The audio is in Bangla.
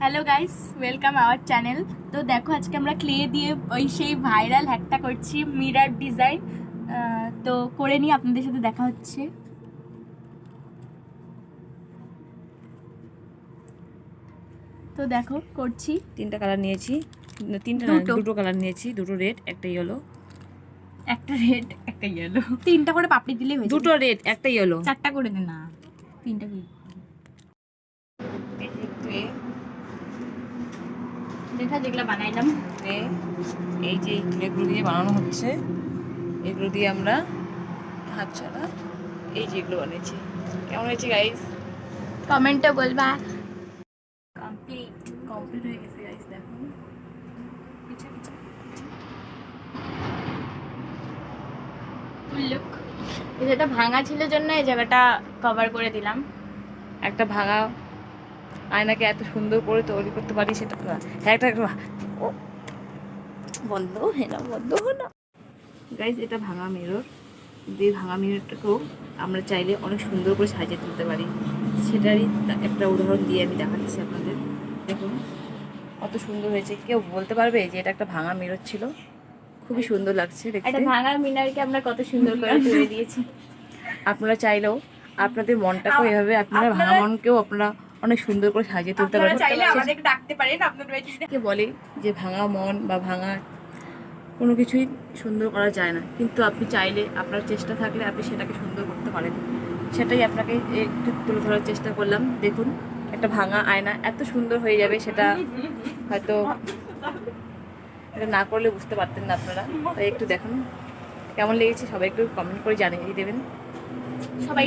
Hello guys welcome our channel তো দেখো আজকে আমরা ক্লে দিয়ে ওই সেই ভাইরাল হ্যাকটা করছি মিরার ডিজাইন তো করে নিয়ে আপনাদের সাথে দেখা হচ্ছে। তো দেখো করছি। তিনটা কালার নিয়েছি। তিনটা দুটো। কালার নিয়েছি। দুটো রেড একটা ইয়েলো একটা রেড একটা ইয়েলো তিনটা করে পাপড়ি দিলেই হয়ে দুটো রেড একটা ইয়েলো চারটা করে দে না। তিনটা কি? দেখা যেগুলো বানাইলাম। এই যে এগুলো দিয়ে বানানো হচ্ছে। এগুলো দিয়ে আমরা হাত ছাড়া এই যে এগুলো বানিয়েছি। কেমন হয়েছে গাইস কমেন্টে বলবা। কমপ্লিট কমপ্লিট হয়ে গেছে গাইস দেখুন লুক যেটা ভাঙা ছিল জন্য এই জায়গাটা কভার করে দিলাম। একটা ভাঙা আয়নাকে এত সুন্দর করে তৈরি করতে পারি সেটা তো। হ্যাঁ একটা বন্ধ হয়ে না বন্ধ হলো না। গাইজ এটা ভাঙা মিরর দিয়ে ভাঙা মিররটাকেও আমরা চাইলে অনেক সুন্দর করে সাজিয়ে তুলতে পারি। সেটারই একটা উদাহরণ দিয়ে আমি দেখাচ্ছি আপনাদের। দেখুন কত সুন্দর হয়েছে। কেউ বলতে পারবে যে এটা একটা ভাঙা মিরর ছিল? খুবই সুন্দর লাগছে দেখতে। ভাঙা মিনারকে আমরা কত সুন্দর করে তুলে দিয়েছি। আপনারা চাইলেও আপনাদের মনটাকেও এভাবে আপনারা ভাঙা মনকেও আপনারা অনেক সুন্দর করে সাজিয়ে তুলতে কে বলে যে ভাঙা মন বা ভাঙা কোনো কিছুই সুন্দর করা যায় না। কিন্তু আপনি চাইলে আপনার চেষ্টা থাকলে আপনি সেটাকে সুন্দর করতে পারেন। সেটাই আপনাকে একটু তুলে ধরার চেষ্টা করলাম। দেখুন একটা ভাঙা আয়না এত সুন্দর হয়ে যাবে সেটা হয়তো এটা না করলে বুঝতে পারতেন না আপনারা। তাই একটু দেখুন কেমন লেগেছে সবাই একটু কমেন্ট করে জানিয়ে দেবেন। সবাই